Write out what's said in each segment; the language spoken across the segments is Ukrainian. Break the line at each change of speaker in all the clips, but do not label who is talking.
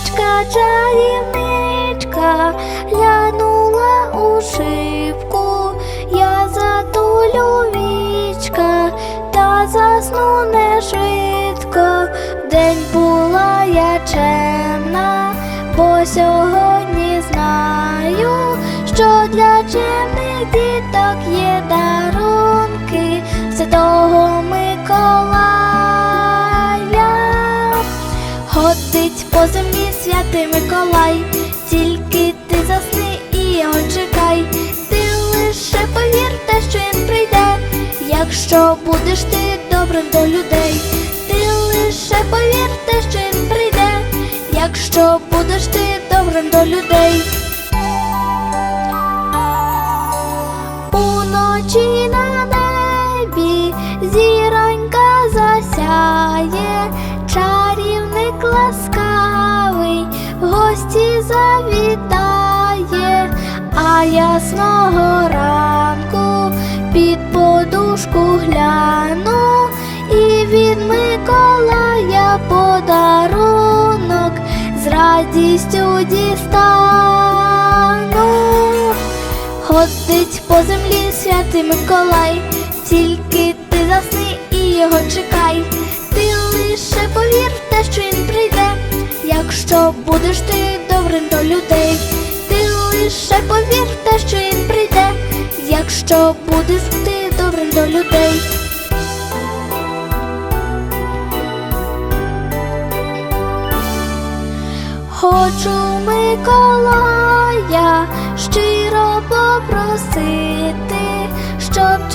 Чарівничка, чарівничка, глянула у шибку, я затулю вічка, та засну не швидко. День була я чемна, бо сьогодні знаю, що для чемних діток є дарунки Святого Миколая. Ходить по землі святий Миколай, тільки ти засни і його чекай. Ти лише повір те, що він прийде, якщо будеш ти добрим до людей. Ти лише повір те, що він прийде, якщо будеш ти добрим до людей. Уночі на небі зіронька завітає, а ясного ранку під подушку гляну, і від Миколая подарунок з радістю дістану. Ходить по землі святий Миколай, тільки ти засни і його чекай. Ти лише повір те, що він якщо будеш ти добрим до людей. Ти лише повір те, що він прийде, якщо будеш ти добрим до людей. Хочу Миколая щиро попросити, щоб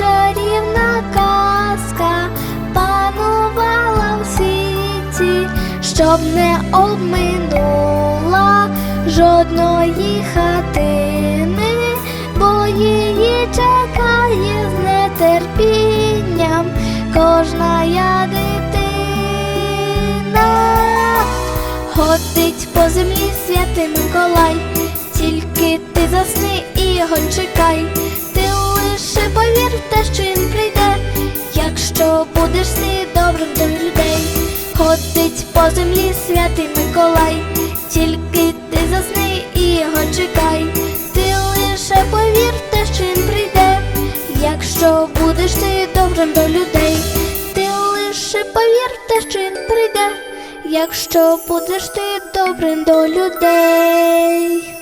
щоб не обминула жодної хатини, бо її чекає з нетерпінням кожна дитина. Ходить по землі святий Миколай, тільки ти засни і його чекай. Ти лише повір в те, що він прийде, якщо будеш людей. Ходить по землі святий Миколай, тільки ти засни і його чекай. Ти лише повір те, що він прийде, якщо будеш ти добрим до людей. Ти лише повір те, що він прийде, якщо будеш ти добрим до людей.